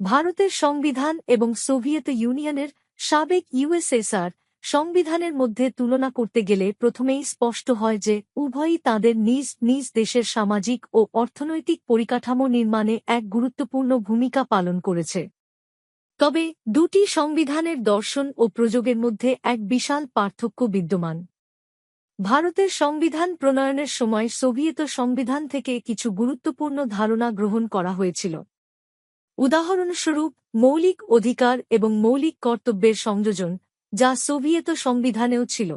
ভারতের সংবিধান এবং সোভিয়েত ইউনিয়নের সাবেক ইউএসএসআর সংবিধানের মধ্যে তুলনা করতে গেলে প্রথমেই স্পষ্ট হয় যে উভয়ই তাদের নিজ নিজ দেশের সামাজিক ও অর্থনৈতিক পরিকাঠামো নির্মাণে এক গুরুত্বপূর্ণ ভূমিকা পালন করেছে। তবে দুটি সংবিধানের দর্শন ও প্রযোগের মধ্যে এক বিশাল পার্থক্য বিদ্যমান। ভারতের সংবিধান প্রণয়নের সময় সোভিয়েত সংবিধান থেকে কিছু গুরুত্বপূর্ণ ধারণা গ্রহণ করা হয়েছিল। উদাহরণস্বরূপ, মৌলিক অধিকার এবং মৌলিক কর্তব্যের সংযোজন, যা সোভিয়েত সংবিধানেও ছিল।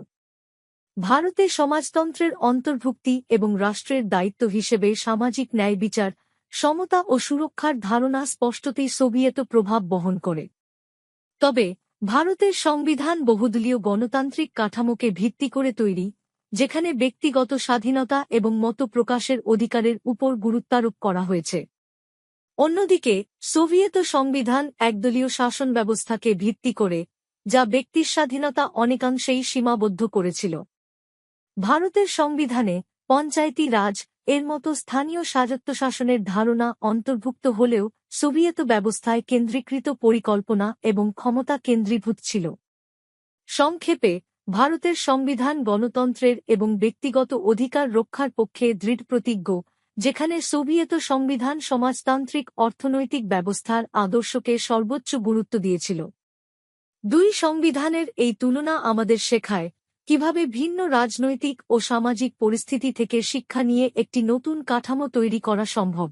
ভারতে সমাজতন্ত্রের অন্তর্ভুক্তি এবং রাষ্ট্রের দায়িত্ব হিসেবে সামাজিক ন্যায় বিচার, সমতা ও সুরক্ষার ধারণা স্পষ্টতই সোভিয়েত প্রভাব বহন করে। তবে, ভারতের সংবিধান বহুদলীয় গণতান্ত্রিক কাঠামোকে ভিত্তি করে তৈরি, যেখানে ব্যক্তিগত স্বাধীনতা এবং মত প্রকাশের অধিকারের উপর গুরুত্বারোপ করা হয়েছে। অন্যদিকে, সোভিয়েত সংবিধান একদলীয় শাসন ব্যবস্থাকে ভিত্তি করে, যা ব্যক্তির স্বাধীনতা অনেকাংশেই সীমাবদ্ধ করেছিল। ভারতের সংবিধানে পঞ্চায়েতি রাজ এর মতো স্থানীয় স্বায়ত্তশাসনের ধারণা অন্তর্ভুক্ত হলেও সোভিয়েত ব্যবস্থায় কেন্দ্রীকৃত পরিকল্পনা এবং ক্ষমতা কেন্দ্রীভূত ছিল। সংক্ষেপে, ভারতের সংবিধান গণতন্ত্রের এবং ব্যক্তিগত অধিকার রক্ষার পক্ষে দৃঢ় প্রতিজ্ঞ যেখানে সোভিয়েত সংবিধান সমাজতান্ত্রিক অর্থনৈতিক ব্যবস্থার আদর্শকে সর্বোচ্চ গুরুত্ব দিয়েছিল। দুই সংবিধানের এই তুলনা আমাদের শেখায় কীভাবে ভিন্ন রাজনৈতিক ও সামাজিক পরিস্থিতি থেকে শিক্ষা নিয়ে একটি নতুন কাঠামো তৈরি করা সম্ভব।